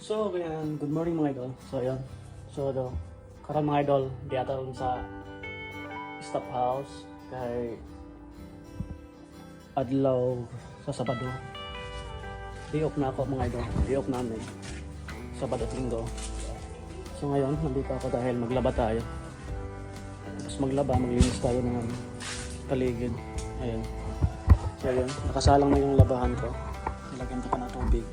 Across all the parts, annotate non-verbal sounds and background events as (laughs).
So, ganyan, good morning mga idol. So, yun. So, do, karon mga idol, di ata rin sa staff house kay adlaw sa Sabado. Di off na ako mga idol. Di off namin. Sabado at Linggo. So ngayon, nandito ako dahil maglaba tayo. Tapos maglaba, maglinis tayo ng ano, paligid. Ayun. So ayun, nakasalang na yung labahan ko. Nilagyan ko na tubig.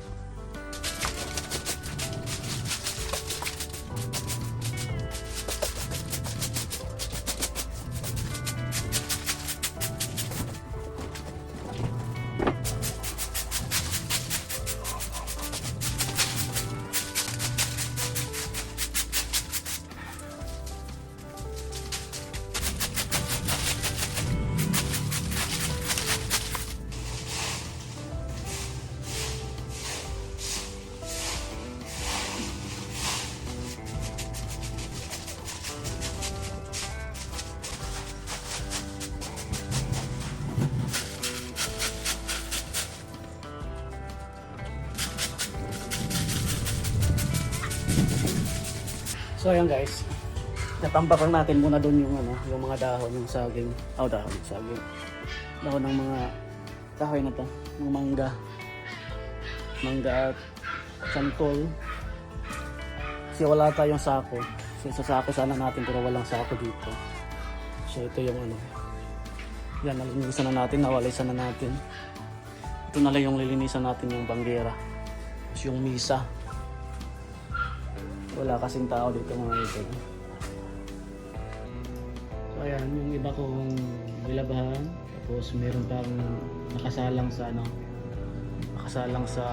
So ayan guys, natampakan natin muna doon yung ano, yung mga dahon ng saging. Oh, dahon ng saging. Dahon ng mga kahoy na to, ng mangga. Mangga at santol. Kasi wala tayong sako. So sa sako sana natin pero walang sako dito. So ito yung ano. Yan, nalinisan na natin, nawalisan na natin. Ito na lang yung lilinisan natin yung banggera. Tapos yung misa. Wala kasing tao dito mga ito. So ayan, yung iba kong nilabahan. Tapos meron pang nakasalang sa ano, nakasalang sa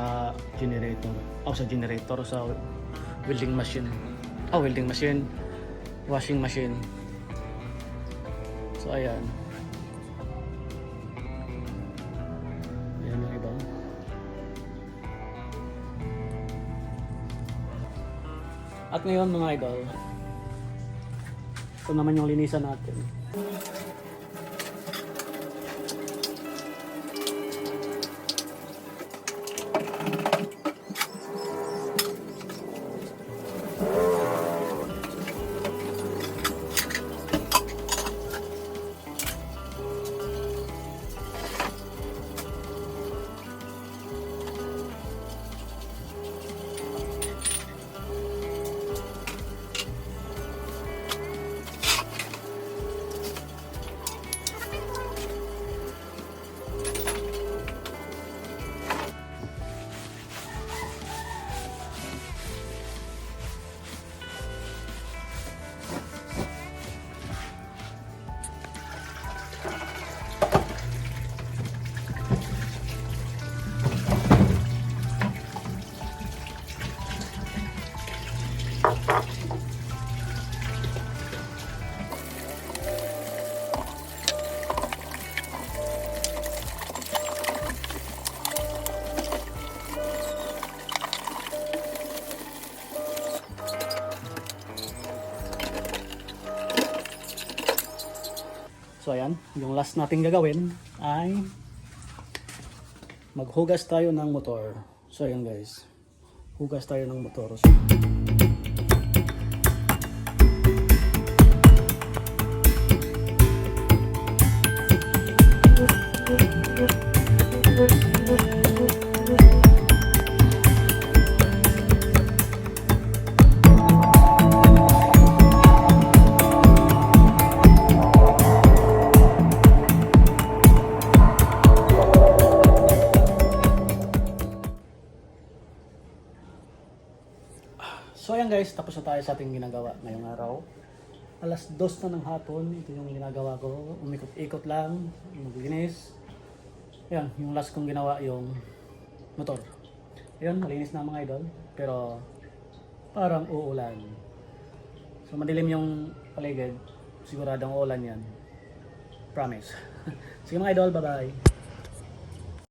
generator. O sa generator, sa welding machine. Oh, welding machine. Washing machine. So. Ayan At ngayon mga idol, ito naman yung linisan natin. So ayan, yung last nating gagawin ay maghugas tayo ng motor. So ayan guys, hugas tayo ng motor. So, So ayan guys, tapos na tayo sa ating ginagawa ngayong araw. Alas dos na ng hapon, ito yung ginagawa ko. Umikot-ikot lang, maglinis. Ayan, yung last kong ginawa yung motor. Ayan, malinis na mga idol. Pero parang uulan. So madilim yung paligid. Siguradong uulan yan. Promise. (laughs) Sige mga idol, bye-bye.